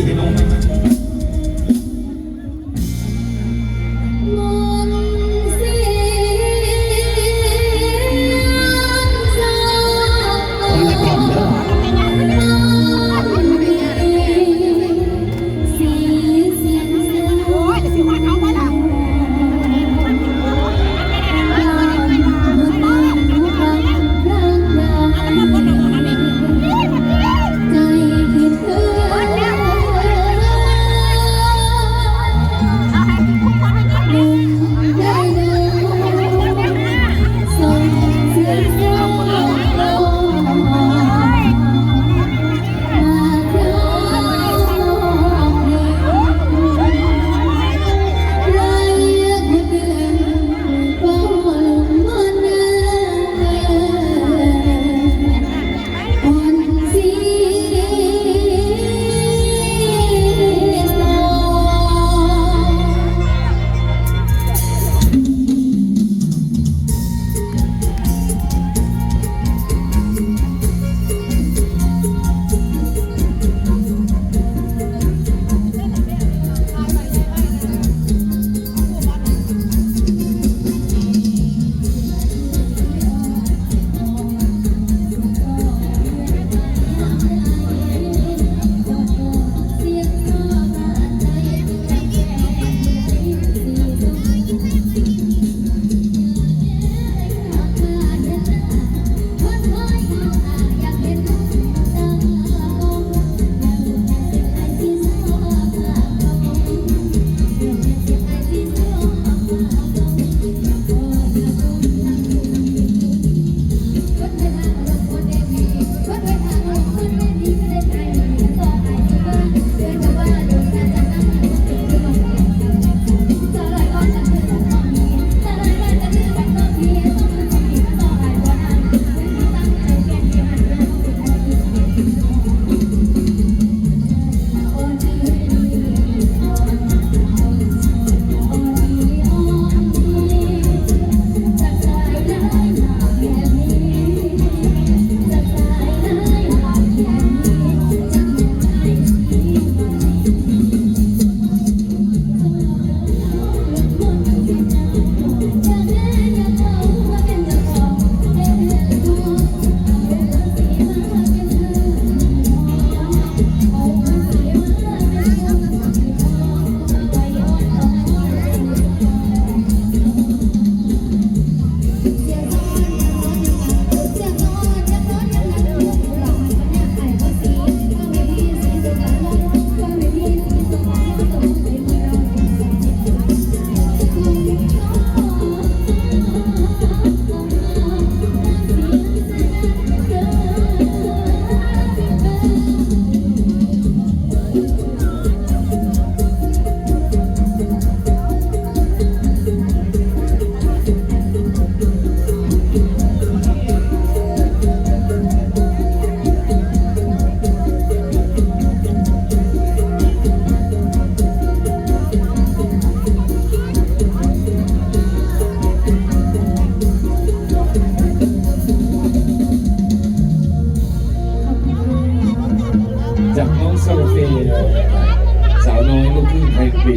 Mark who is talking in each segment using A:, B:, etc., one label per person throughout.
A: พี่จะ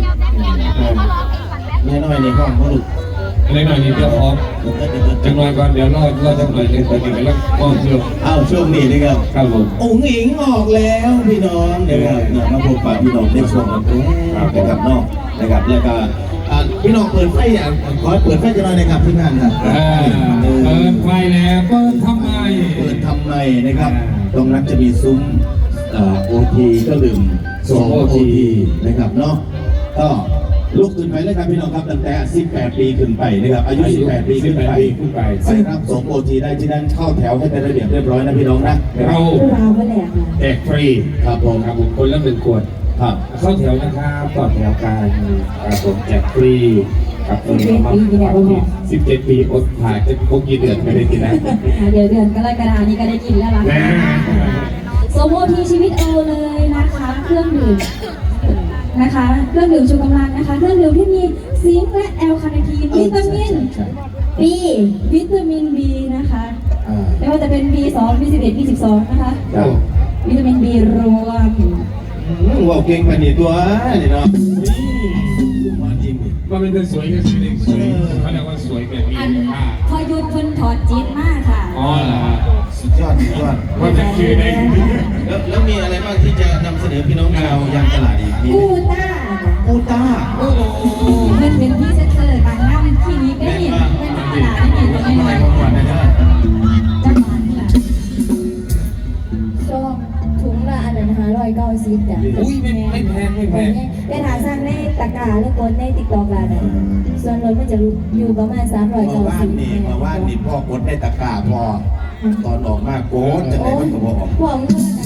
A: ค
B: รึ่งไทยก
C: รีก
A: แม่น้อยในห้องเขาลูก
C: อะไรหน่อยนี่เดี๋ยวพร้อมจังหน่อยก่อนเดี๋ยวรอรอจังหน่อยหนึงตอนนี้กำลังป้อนเครื่อง
A: อ้าวช่วงนี้นะครับ
C: ครับผม
A: อุ๋งอิงออกแล้วพี่น้องนะครับเนี่ยมาพบปะพี่น้องในช่วงนั้นนะครับเนอกนะครับแล้วก็อ่าพี่น้องเปิดไฟอะขอให้เปิดไฟจะหน่อยนะครับที่งานครับ
C: อ่า
A: เออ
C: เปิดไฟแล้วเปิดทำไม
A: เปิดทำไมนะครับ
C: อ่า
A: ตรงนั้นจะมีซุ้มโอทีก็ดื่มสองโอ
C: OT
A: ทีนะครับเนาะ ก็ลุกขึ้นไปเลยครับพี่น้องครับตั้งแต่ 18 ปีขึ้นไปนะครับอายุ 18 ปีขึ้นไป
C: 18ปีขึ้นไป
A: ไปรับสองโอทีได้ที่นั่นเข้าแถวให้เป็นระเบียบเรียบร้อยนะพี่น้องนะ
C: เรา
B: เราก็แหลกนะ
C: แจกฟรี
A: ครับผม
C: ครับผมคนละหนึ่งขวด
A: ครับ
C: เข้าแถวนะครับต่อแถวกันครับผมแจกฟรีครับตรงนี้มาสิบเจ็ดปีอดถ่ายจะคงกี่เดือนไม่ได้กินแล้ว
B: เดี๋ยวเดือนกรกฎานี้ก็ได้กินแล้วล่ะ
C: แน่
B: สมโอทีชีวิตเอาเลยนะคะเครื่องดื่ม นะคะเครื่องดื่มชูกำลังนะคะเครื่องดื่มที่มีซิงค์และแอลคาเนทีนวิตามิน B วิตามิน B นะคะไม่ว่าจะเป็น B2 B11 B12 นะคะวิตามิน B รวม
D: อืว่าวเก่งปานนี่ตัวนี่เนาะว่า
C: นเป็นสวยก็สวยเอสวยเขาเรียกว่าสวยแบบมี
B: อัน
C: ค่า
B: พอหยุดเพิ่นถอดจีนมากค่ะ
C: อ๋อเหรอ
D: สุดยอดสุดยอด
C: ว่าจะคือใน
D: แล้วแล้วมีอะไรบ้างที่จะนำเสนอพี่น้องชาวยางตลาดอีกพี่
B: กูต้า
D: กูต้า
B: โอ้โหมันเป็นที่เซ็เซอร์บางหน้ามันขี้นี้ไม่เห็นเป็นตลาด
D: ไม่เห็
B: นเล
D: ยจังหวะ
B: นี่แหละ
A: ช่วงถุงละอันนั้นหาร้อยเก้าสิบจ้ะ
C: อุ้ยไม่ไม่แพงไม่แพง
A: เป็นหาสร้างในตะกร้าหรือกนในติ๊กต็อกอะไรส่วนรถมันจะอยู่ประมาณสามร้อย
D: เก้า
A: สิบมา
D: ว่านี่มาว่านี่พ่อกดในตะกราพอตอนออกมากโกนจะได้ไมันก็บอก
A: พวก
B: มึง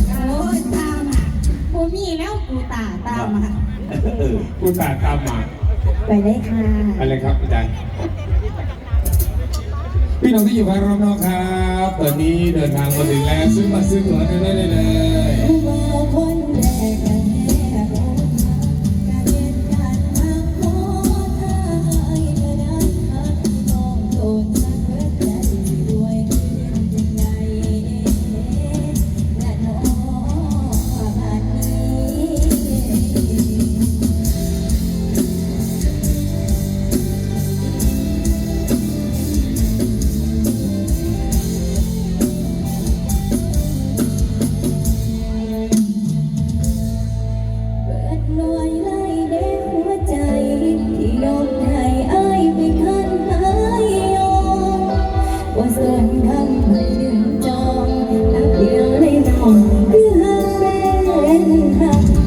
B: นี่แล้วกูตาตามมา
D: เออ
C: คุตาตามมา
A: ไปได้ค่ะ
C: ไปเลยครับอาจารย์พี่น้องที่อยู่ภายรอบนอกครับ ตอนนี้เดินทางมาถึงแล้วซื้อมาซื้อตั๋วได้เลย
A: เลย นหัก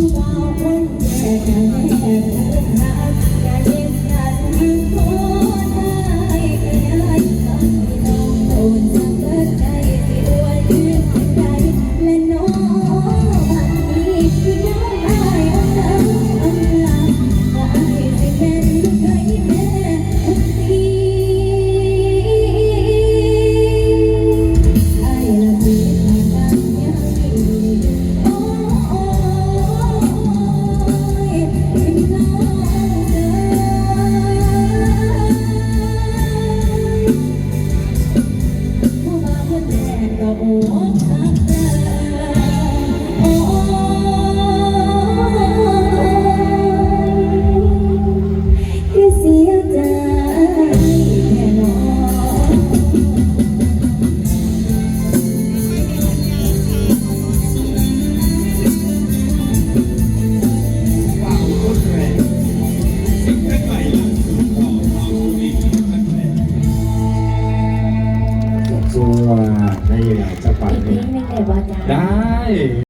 C: Yeah.